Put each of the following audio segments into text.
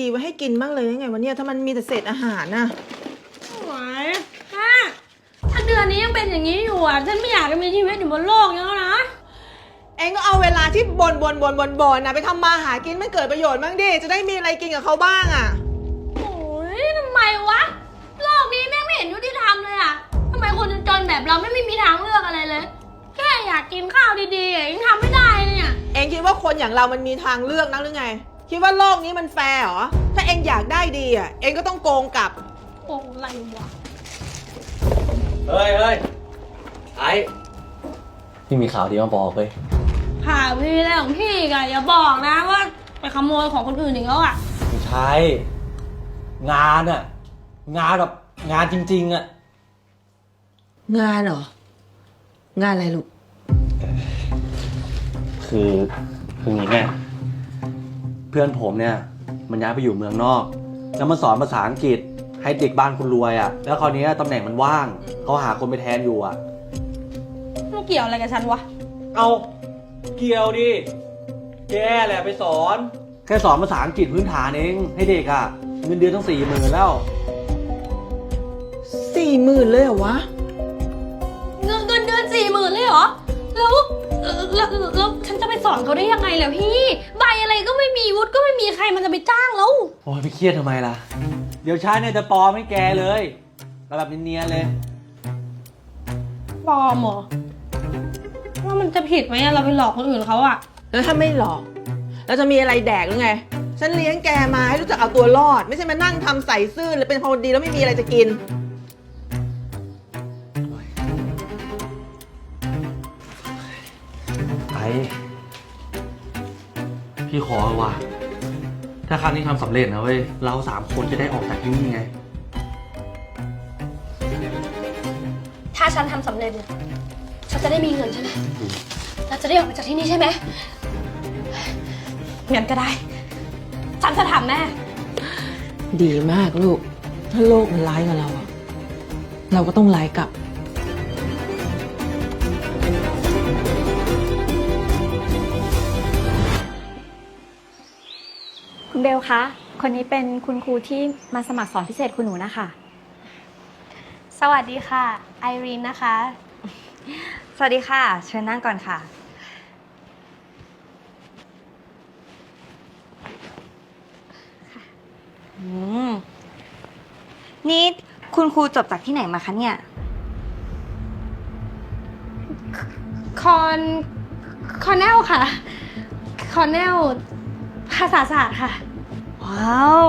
ดีๆไว้ให้กินบ้างเลยยังไงวะเนี่ยถ้ามันมีแต่เศษอาหารน่ะไหวแม่ถ้าเดือนนี้ยังเป็นอย่างนี้อยู่อะฉันไม่อยากจะมีชีวิตอยู่บนโลกนี้แล้วนะ เองก็เอาเวลาที่บนบนบนบนบนนะไปทำมาหากินมันเกิดประโยชน์บ้างดิจะได้มีอะไรกินกับเขาบ้างอะ โอ้ยทำไมวะ โลกนี้แม่งไม่เห็นยุติธรรมเลยอะทำไมคนจนๆแบบเราไม่มีทางเลือกอะไรเลย แค่อยากกินข้าวดีๆอะยังทำไม่ได้เลยเนี่ย เองคิดว่าคนอย่างเรามันมีทางเลือกนักหรือไง คิดว่าโลกนี้มันแฟร์เหรอ ถ้าเองอยากได้ดีอะ เองก็ต้องโกงกลับ โอ้อะไรวะ เฮ้ยเฮ้ยไอ้พี่มีข่าวดีมาบอกเว้ยข่าวพี่อะไรของพี่อีกันอย่าบอกนะว่าไปขโมยของคนอื่นอีกแล้วอะ ไม่ใช่งานอะงานแบบงานจริง ๆอะงานเหรอ งานอะไรลูก คือคืออย่างนี้แม่ เพื่อนผมเนี่ยมันย้ายไปอยู่เมืองนอก แล้วมาสอนภาษาอังกฤษให้เด็กบ้านคุณรวยอะแล้วคราวนี้ตำแหน่งมันว่างเขาหาคนไปแทนอยู่อะมันเกี่ยวอะไรกับฉันวะ เอาเกี่ยวดิแกแหละไปสอน แค่สอนภาษาอังกฤษพื้นฐานเองให้เด็กอะเงินเดือนต้องสี่หมื่นแล้ว สี่หมื่นเลยเหรอวะ เงินเงินเดือนสี่หมื่นเลยเหรอ แล้วเอ่อแล้วแล้วแล้วฉันจะไปสอนเขาได้ยังไงล่ะพี่ใบ อะไรก็ไม่มีวุฒิก็ไม่มีใครมันจะไปจ้างแล้ว โอ้ยไปเครียดทำไมล่ะ เดี๋ยวฉันเนี่ยจะปลอมให้แกเลยแล้วแบบเนียนๆเลย ปลอมเหรอว่ามันจะผิดไหมอะเราไปหลอกคนอื่นเขาอะแล้วถ้าไม่หลอก แล้วจะมีอะไรแดกหรือไง ฉันเลี้ยงแกมาให้รู้จักเอาตัวรอด ไม่ใช่มานั่งทำใส่ซื่อหรือเป็นคนดีแล้วไม่มีอะไรจะกิน ไอ้ พี่ขอว่ะ ถ้าครั้งนี้ทำสำเร็จนะเว้ย เราสามคนจะได้ออกจากที่นี่ไง ถ้าฉันทำสำเร็จเนี่ยฉันจะได้มีเงินใช่ไหมเราจะได้ออกมาจากที่นี่ใช่ไหมงั้นก็ได้ ฉันจะทำแน่ดีมากลูก ถ้าโลกมันร้ายกับเราอะเราก็ต้องร้ายกลับ เบลคะ คนนี้เป็นคุณครูที่มาสมัครสอนพิเศษคุณหนูนะคะ สวัสดีค่ะ ไอรีนนะคะ สวัสดีค่ะ เชิญนั่งก่อนค่ะ อืม นี่คุณครูจบจากที่ไหนมาคะเนี่ย คอนคอนแนลค่ะ คอนแนลภาษาศาสตร์ค่ะ ว้าว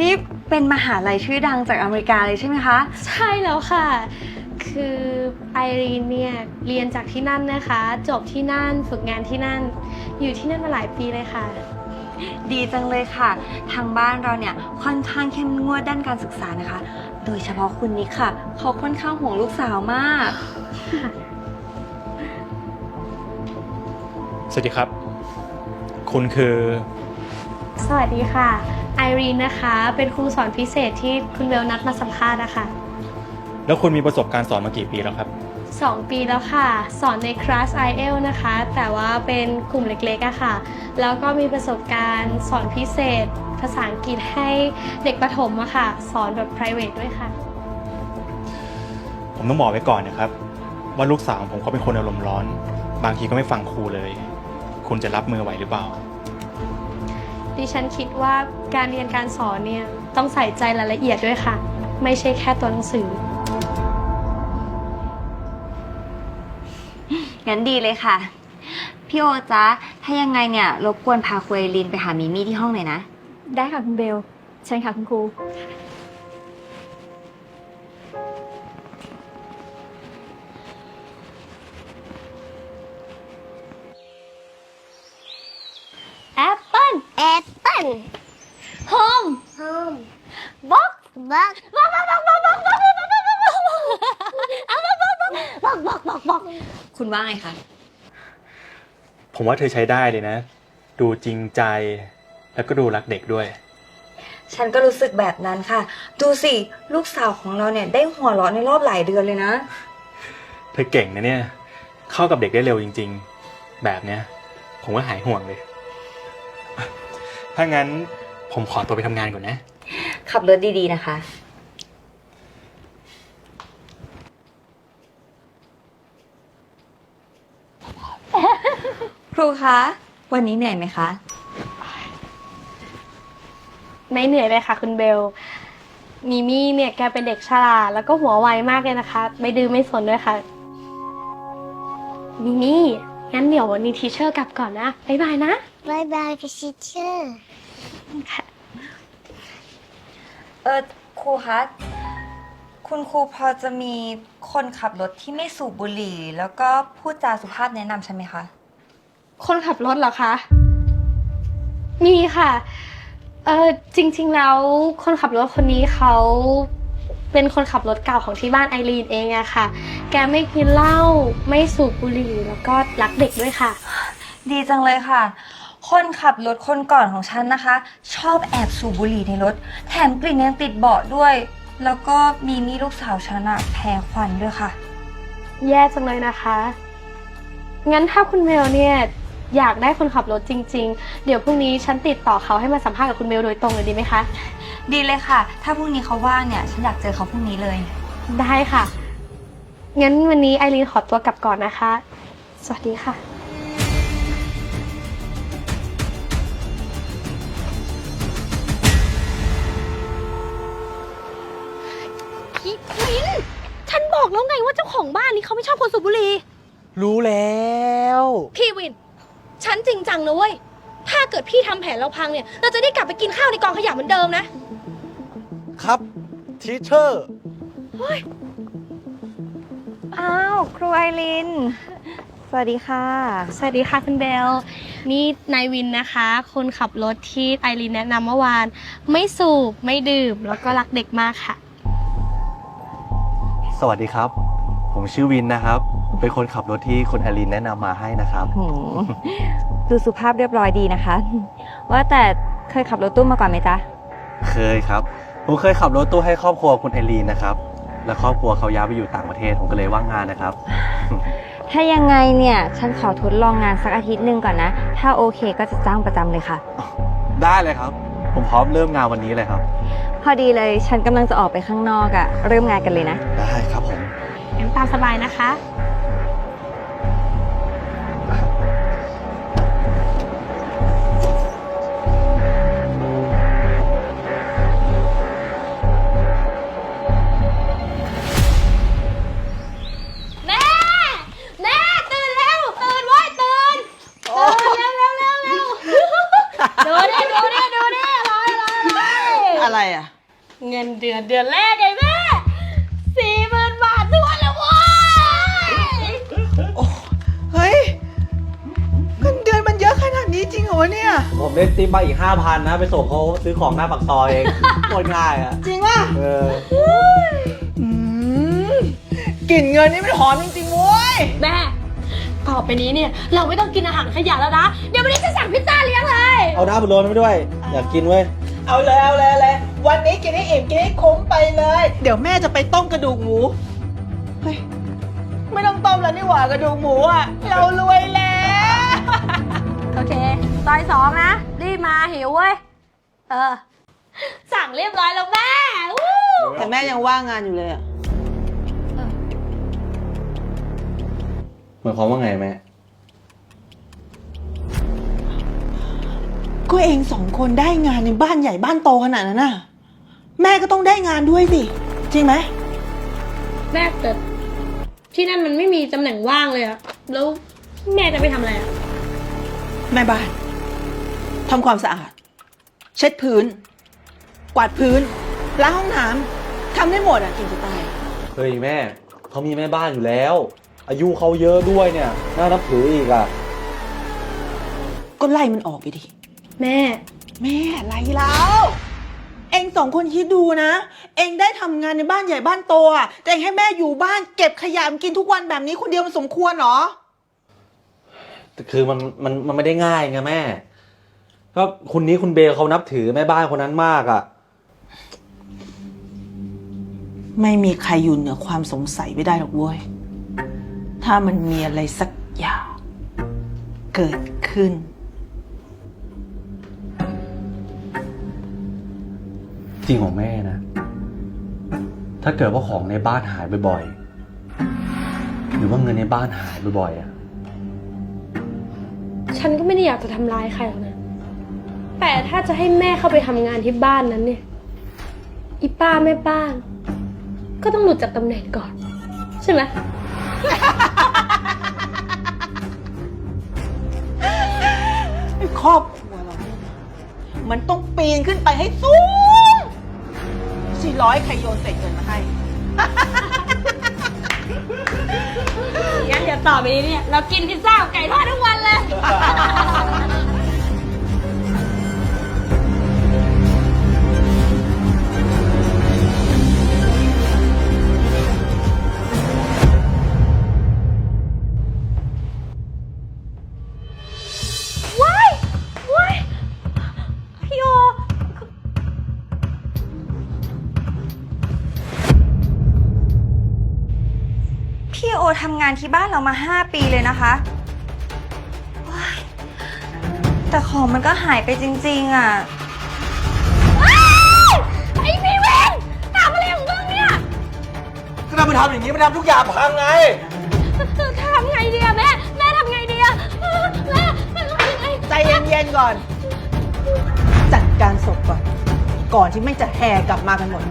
นี่เป็นมหาลัยชื่อดังจากอเมริกาเลยใช่ไหมคะ ใช่แล้วค่ะ คือไอรีนเนี่ยเรียนจากที่นั่นนะคะ จบที่นั่นฝึกงานที่นั่น อยู่ที่นั่นมาหลายปีเลยค่ะ ดีจังเลยค่ะ ทางบ้านเราเนี่ยค่อนข้างเข้มงวดด้านการศึกษานะคะ โดยเฉพาะคุณนิกค่ะ เขาค่อนข้างห่วงลูกสาวมาก สวัสดีครับ คุณคือ สวัสดีค่ะ ไอรีนนะคะ เป็นครูสอนพิเศษที่คุณเบลนัดมาสัมภาษณ์นะคะแล้วคุณมีประสบการณ์สอนมากี่ปีแล้วครับสองปีแล้วค่ะ สอนในคลาส i อ l นะคะ แต่ว่าเป็นกลุ่มเล็กๆอะค่ะ แล้วก็มีประสบการณ์สอนพิเศษ ภาษาอังกฤษให้เด็กประถมอะค่ะ สอนแบบ private ด้วยค่ะ ผมต้องบอกไว้ก่อนนะครับ ว่าลูกสาวของผมเขาเป็นคนอารมณ์ร้อน บางทีก็ไม่ฟังครูเลย คุณจะรับมือไหวหรือเปล่า ดิฉันคิดว่าการเรียนการสอนเนี่ยต้องใส่ใจรายละเอียดด้วยค่ะ ไม่ใช่แค่ตัวหนังสือ งั้นดีเลยค่ะ พี่โอจ๊ะ ถ้ายังไงเนี่ยรบกวนพาคุยลินไปหามิมี่ที่ห้องหน่อยนะ ได้ค่ะคุณเบล เชิญค่ะคุณครู บ็อกบ็อกบอกบอกบอกบอกบอกบอกบอกบอกบอกบอกบอกบอกบอกบอกคุณว่าไงคะผมว่าเธอใช้ได้เลยนะ ดูจริงใจ แล้วก็ดูรักเด็กด้วย ฉันก็รู้สึกแบบนั้นค่ะ ดูสิลูกสาวของเราเนี่ยได้หัวเราะในรอบหลายเดือนเลยนะ เธอเก่งนะเนี่ย เข้ากับเด็กได้เร็วจริง ๆ แบบเนี้ยผมก็หายห่วงเลย ถ้างั้นผมขอตัวไปทำงานก่อนนะ ขับรถดีๆนะคะ ครูคะ วันนี้เหนื่อยไหมคะ ไม่เหนื่อยเลยค่ะคุณเบลมีมี่เนี่ยแกเป็นเด็กฉลาดแล้วก็หัวไวมากเลยนะคะ ไม่ดื้อไม่สนด้วยค่ะมีมี่งั้นเดี๋ยววันนี้ทีเชอร์กลับก่อนนะ บ๊ายบายนะ Bye bye, teacher. เอ อครูคะคุณครูพอจะมีคนขับรถที่ไม่สูบบุหรี่ แล้วก็พูดจาสุภาพแนะนำใช่ไหมคะ คนขับรถเหรอคะ มีค่ะ เออจริงๆแล้วคนขับรถคนนี้เขาเป็นคนขับรถเก่าของที่บ้านไอรีนเองอะค่ะ แกไม่กินเหล้าไม่สูบบุหรี่ แล้วก็รักเด็กด้วยค่ะ ดีจังเลยค่ะ คนขับรถคนก่อนของฉันนะคะ ชอบแอบสูบบุหรี่ในรถ แถมกลิ่นยังติดเบาะด้วย แล้วก็มีนี่ลูกสาวฉันอะแพ้ควันด้วยค่ะ แย่จังเลยนะคะ งั้นถ้าคุณเมลเนี่ยอยากได้คนขับรถจริง ๆ เดี๋ยวพรุ่งนี้ฉันติดต่อเขาให้มาสัมภาษณ์กับคุณเมลโดยตรงเลยดีไหมคะ ดีเลยค่ะ ถ้าพรุ่งนี้เขาว่างเนี่ย ฉันอยากเจอเขาพรุ่งนี้เลย ได้ค่ะ งั้นวันนี้ไอรีนขอตัวกลับก่อนนะคะ สวัสดีค่ะ แล้วไงว่าเจ้าของบ้านนี้เขาไม่ชอบคนสูบบุหรี่ รู้แล้ว พี่วิน ฉันจริงจังนะเว้ย ถ้าเกิดพี่ทำแผนเราพังเนี่ย เราจะได้กลับไปกินข้าวในกองขยะเหมือนเดิมนะ ครับทีเชอร์อ้าวครูไอริน สวัสดีค่ะ สวัสดีค่ะคุณเบล นี่นายวินนะคะ คนขับรถที่ไอรีนแนะนำเมื่อวาน ไม่สูบ ไม่ดื่ม แล้วก็รักเด็กมากค่ะ สวัสดีครับ ผมชื่อวินนะครับ เป็นคนขับรถที่คุณแอลีนแนะนำมาให้นะครับ หืมดูสุภาพเรียบร้อยดีนะคะ ว่าแต่เคยขับรถตู้มาก่อนไหมจ๊ะ เคยครับ ผมเคยขับรถตู้ให้ครอบครัวคุณแอลีนนะครับ และครอบครัวเขาย้ายไปอยู่ต่างประเทศผมก็เลยว่างงานนะครับ ถ้ายังไงเนี่ย ฉันขอทดลองงานสักอาทิตย์หนึ่งก่อนนะ ถ้าโอเคก็จะจ้างประจำเลยค่ะ ได้เลยครับ ผมพร้อมเริ่มงานวันนี้เลยครับ พอดีเลยฉันกำลังจะออกไปข้างนอกอะเริ่มงานกันเลยนะ ได้ครับผมงั้นตามสบายนะคะ แม่ แม่ตื่นเร็วตื่นเว้ยตื่นตื่นเร็วเร็วเร็วเร็วดูดิดูดิดูดิรอยรอยรอย อะไรอะ เงินเดือนเดือนแรกไงแม่สี่หมื่นบาททวนแล้วเว้ยเฮ้ยเงินเดือนมันเยอะขนาดนี้จริงเหรอวะเนี่ย ผมได้ติปมาอีก5,000นะ ไปส่งเขาซื้อของหน้าปากซอยเอง โคตรง่ายอะ จริงป่ะเออ อืมกลิ่นเงินนี่มันหอมจริงๆเว้ย แม่ต่อไปนี้เนี่ย เราไม่ต้องกินอาหารขยะแล้วนะ เดี๋ยววันนี้จะสั่งพิซซ่าเลี้ยงเลย เอาหน้าบุโรนมาด้วย อยากกินเว้ย เอาเลยเอาเลยเอาเลยวันนี้กินให้อิ่มกินให้คุ้มไปเลย เดี๋ยวแม่จะไปต้มกระดูกหมูเฮ้ยไม่ต้องต้มแล้วนี่หว่ากระดูกหมูอะเรารวยแล้ว โอเค ซอยสองนะ รีบมาหิวเว้ย เออ สั่งเรียบร้อยแล้วแม่วู้แต่แม่ยังว่างงานอยู่เลยอะเหมือนความว่าไงแม่ ก็เองสองคนได้งานในบ้านใหญ่บ้านโตขนาดนั้นน่ะ แม่ก็ต้องได้งานด้วยสิ จริงไหมแม่แต่ที่นั่นมันไม่มีตำแหน่งว่างเลยอะแล้วแม่จะไปทำอะไรอะแม่บ้านทำความสะอาด เช็ดพื้น กวาดพื้นล้างห้องน้ำทำได้หมดอะจริงจะตาย เฮ้ยแม่เขามีแม่บ้านอยู่แล้ว อายุเขาเยอะด้วยเนี่ย น่านับถืออีกอะ ก็ไล่มันออกไปดิ แม่ แม่อะไรแล้ว เองสองคนคิดดูนะ เองได้ทำงานในบ้านใหญ่บ้านโตอะแต่เองให้แม่อยู่บ้านเก็บขยะกินทุกวันแบบนี้คนเดียวมันสมควรเหรอ แต่คือมันมันมันไม่ได้ง่ายไงแม่ ก็คุณนี้คุณเบลเขานับถือแม่บ้านคนนั้นมากอะ ไม่มีใครอยู่เหนือความสงสัยไม่ได้หรอกเว้ย ถ้ามันมีอะไรสักอย่าง เกิดขึ้น ริงของแม่นะ ถ้าเกิดว่าของในบ้านหายบ่อยๆ หรือว่าเงินในบ้านหายบ่อยๆอะฉันก็ไม่ได้อยากจะทำร้ายใครหรอกนะ แต่ถ้าจะให้แม่เข้าไปทำงานที่บ้านนั้นเนี่ย อีป้าแม่บ้าน ก็ต้องหลุดจากตำแหน่งก่อน ใช่ไหม ครอบครัวเราเนี่ยมันต้องปีนขึ้นไปให้สูง สี่ร้อยใครโยนเศษเงินมาให้ งั้นเดี๋ยวต่อไปนี้เนี่ย เรากินพิซซ่ากับไก่ทอดทุกวันเลย ทำงานที่บ้านเรามา 5 ปีเลยนะคะว้ายแต่ของมันก็หายไปจริงๆอะ ไอ้พี่เวนทำอะไรของมึงเนี่ยก็ทำไปทำอย่างนี้มันทำทุกอย่างพังไง ทำไงดีอะแม่ แม่ทำไงดีอะเออแม่แม่ทำยังไงใจเย็นๆก่อน จัดการศพก่อน ก่อนที่แม่งจะแห่กลับมากันหมด